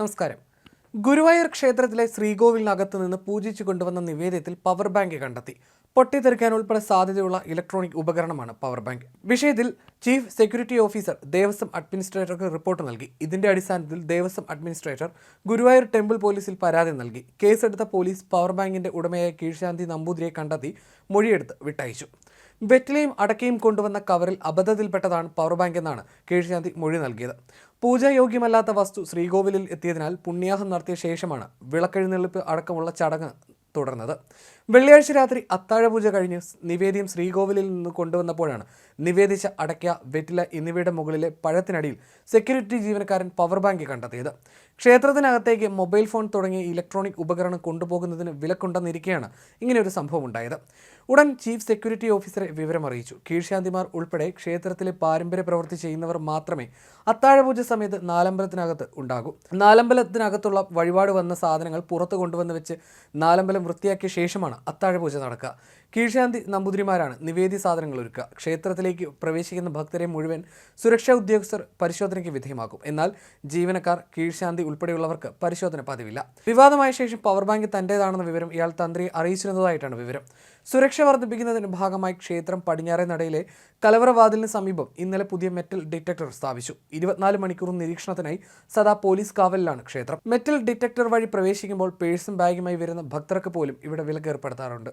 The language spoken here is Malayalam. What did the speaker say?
നമസ്കാരം. ഗുരുവായൂർ ക്ഷേത്രത്തിലെ ശ്രീകോവിലിനകത്ത് നിന്ന് പൂജിച്ചു കൊണ്ടുവന്ന നിവേദ്യത്തിൽ പവർ ബാങ്ക് കണ്ടെത്തി. പൊട്ടിത്തെറിക്കാൻ ഉൾപ്പെടെ സാധ്യതയുള്ള ഇലക്ട്രോണിക് ഉപകരണമാണ് പവർ ബാങ്ക്. വിഷയത്തിൽ ചീഫ് സെക്യൂരിറ്റി ഓഫീസർ ദേവസ്വം അഡ്മിനിസ്ട്രേറ്റർക്ക് റിപ്പോർട്ട് നൽകി. ഇതിന്റെ അടിസ്ഥാനത്തിൽ ദേവസ്വം അഡ്മിനിസ്ട്രേറ്റർ ഗുരുവായൂർ ടെമ്പിൾ പോലീസിൽ പരാതി നൽകി. കേസെടുത്ത പോലീസ് പവർ ബാങ്കിന്റെ ഉടമയായ കീഴ്ശാന്തി നമ്പൂതിരിയെ കണ്ടെത്തി മൊഴിയെടുത്ത് വിട്ടയച്ചു. വെറ്റിലയും അടക്കയും കൊണ്ടുവന്ന കവറിൽ അബദ്ധത്തിൽപ്പെട്ടതാണ് പവർ ബാങ്ക് എന്നാണ് കീഴ്ശാന്തി മൊഴി നൽകിയത്. പൂജായോഗ്യമല്ലാത്ത വസ്തു ശ്രീകോവിലിൽ എത്തിയതിനാൽ പുണ്യാഹം നടത്തിയ ശേഷമാണ് വിളക്കെഴുന്നള്ളിപ്പ് അടക്കമുള്ള ചടങ്ങ് തുടർന്നത്. വെള്ളിയാഴ്ച രാത്രി അത്താഴപൂജ കഴിഞ്ഞ് നിവേദ്യം ശ്രീകോവിലിൽ നിന്ന് കൊണ്ടുവന്നപ്പോഴാണ് നിവേദിച്ച അടയ്ക്ക വെറ്റില എന്നിവയുടെ മുകളിലെ പഴത്തിനടിയിൽ സെക്യൂരിറ്റി ജീവനക്കാരൻ പവർ ബാങ്ക് കണ്ടെത്തിയത്. ക്ഷേത്രത്തിനകത്തേക്ക് മൊബൈൽ ഫോൺ തുടങ്ങിയ ഇലക്ട്രോണിക് ഉപകരണം കൊണ്ടുപോകുന്നതിന് വിലക്കുണ്ടെന്നിരിക്കെയാണ് ഇങ്ങനെയൊരു സംഭവം ഉണ്ടായത് ഉടൻ ചീഫ് സെക്യൂരിറ്റി ഓഫീസറെ വിവരം അറിയിച്ചു കീഴ്ശാന്തിമാർ ഉൾപ്പെടെ ക്ഷേത്രത്തിലെ പാരമ്പര്യ പ്രവൃത്തി ചെയ്യുന്നവർ മാത്രമേ അത്താഴപൂജ സമയത്ത് നാലമ്പലത്തിനകത്ത് ഉണ്ടാകൂ. നാലമ്പലത്തിനകത്തുള്ള വഴിപാട് വന്ന സാധനങ്ങൾ പുറത്ത് കൊണ്ടുവന്ന് വെച്ച് നാലമ്പലം വൃത്തിയാക്കിയ ശേഷമാണ് അത്താഴപൂജ നടക്കുക. കീഴ്ശാന്തി നമ്പൂതിരിമാരാണ് നിവേദി സാധനങ്ങൾ ഒരുക്കുക. ക്ഷേത്രത്തിലേക്ക് പ്രവേശിക്കുന്ന ഭക്തരെ മുഴുവൻ സുരക്ഷാ ഉദ്യോഗസ്ഥർ പരിശോധനയ്ക്ക് വിധേയമാക്കും. എന്നാൽ ജീവനക്കാർ കീഴ്ശാന്തി ഉൾപ്പെടെയുള്ളവർക്ക് പരിശോധന പതിവില്ല. വിവാദമായ ശേഷം പവർ ബാങ്ക് തന്റേതാണെന്ന വിവരം ഇയാൾ തന്ത്രിയെ അറിയിച്ചിരുന്നതായിട്ടാണ് വിവരം. സുരക്ഷ വർദ്ധിപ്പിക്കുന്നതിന്റെ ഭാഗമായി ക്ഷേത്രം പടിഞ്ഞാറേ നടയിലെ കലവറവാതിലിന് സമീപം ഇന്നലെ പുതിയ മെറ്റൽ ഡിറ്റക്ടർ സ്ഥാപിച്ചു. ഇരുപത്തിനാല് മണിക്കൂർ നിരീക്ഷണത്തിനായി സദാ പോലീസ് കാവലിലാണ് ക്ഷേത്രം. മെറ്റൽ ഡിറ്റക്ടർ വഴി പ്രവേശിക്കുമ്പോൾ പേഴ്സും ബാഗുമായി വരുന്ന ഭക്തർക്ക് പോലും ഇവിടെ വിലക്ക് ഏർപ്പെടുത്താറുണ്ട്